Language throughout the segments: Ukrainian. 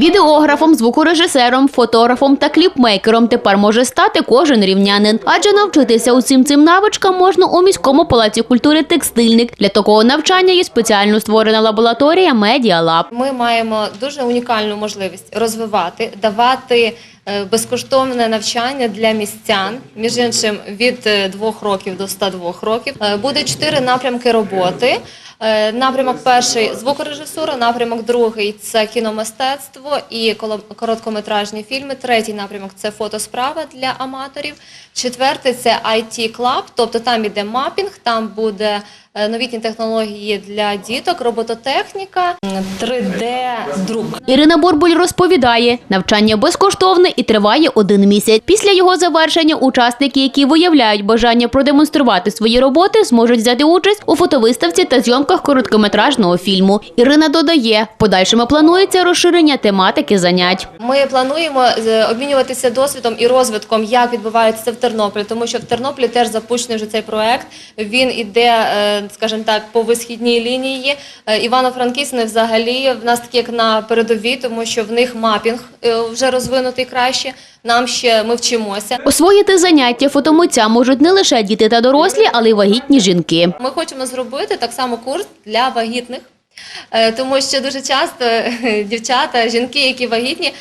Відеографом, звукорежисером, фотографом та кліпмейкером тепер може стати кожен рівнянин, адже навчитися усім цим навичкам можна у міському палаці культури текстильник. Для такого навчання є спеціально створена лабораторія Lab. Ми маємо дуже унікальну можливість розвивати, давати е, безкоштовне навчання для містян, між іншим від е, двох років до 102 років. Е, Буде чотири напрямки роботи. Е, Напрямок перший звукорежисура, напрямок другий це кіномистецтво і короткометражні фільми. Третій напрямок це фотосправа для аматорів. Четвертий це it клаб тобто там іде мапінг, там буде новітні технології для діток, робототехніка, 3D-друк. Ірина Бурбуль розповідає, навчання безкоштовне і триває один місяць. Після його завершення учасники, які виявляють бажання продемонструвати свої роботи, зможуть взяти участь у фотовиставці та зйомках короткометражного фільму. Ірина додає, в подальшому планується розширення тематики занять. Ми плануємо е, обмінюватися досвідом і розвитком, як відбувається це в Тернополі, тому що в Тернополі теж запущений вже цей проект. Він іде, е, скажімо так, по висхідній лінії. Е, Івано-Франківськ не взагалі в нас такі як на передовій, тому що в них мапінг е, вже розвинутий краще. Нам ще ми вчимося. Освоїти заняття фотомитця можуть не лише діти та дорослі, але й вагітні жінки. Ми хочемо зробити так само курс для вагітних. е, Тому що дуже часто дівчата, жінки, які вагітні,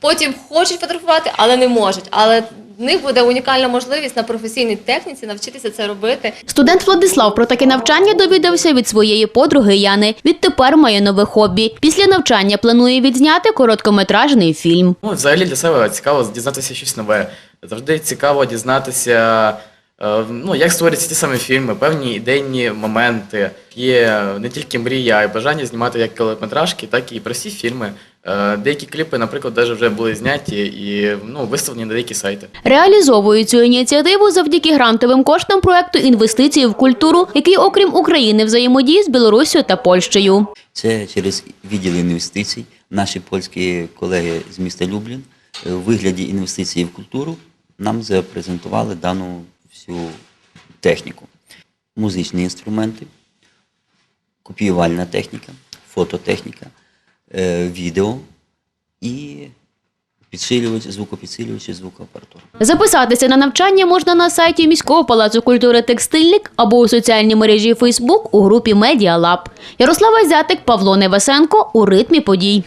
потім хочуть фотографувати, але не можуть. Але в них буде унікальна можливість на професійній техніці навчитися це робити. Студент Владислав про таке навчання довідався від своєї подруги Яни. Відтепер має нове хобі. Після навчання планує відзняти короткометражний фільм. Ну, взагалі для себе цікаво дізнатися щось нове. Завжди цікаво дізнатися, ну, як створюються ті самі фільми, певні ідейні моменти. Є не тільки мрія, а й бажання знімати як кілометражки, так і прості фільми. Е, Деякі кліпи, наприклад, навіть вже були зняті і ну, виставлені на деякі сайти. Реалізовує цю ініціативу завдяки грантовим коштам проекту інвестиції в культуру, який, окрім України, взаємодіє з Білоруссю та Польщею. Це через відділ інвестицій. Наші польські колеги з міста Люблін е, у вигляді інвестицій в культуру нам запрезентували дану всю техніку. Музичні інструменти, копіювальна техніка, фототехніка, е, відео і підсилювач, звукопідсилювачі, звукоапаратура. Записатися на навчання можна на сайті міського палацу культури Текстильник або у соціальній мережі Фейсбук у групі Lab. Ярослава Зятик, Павло Невесенко у ритмі подій.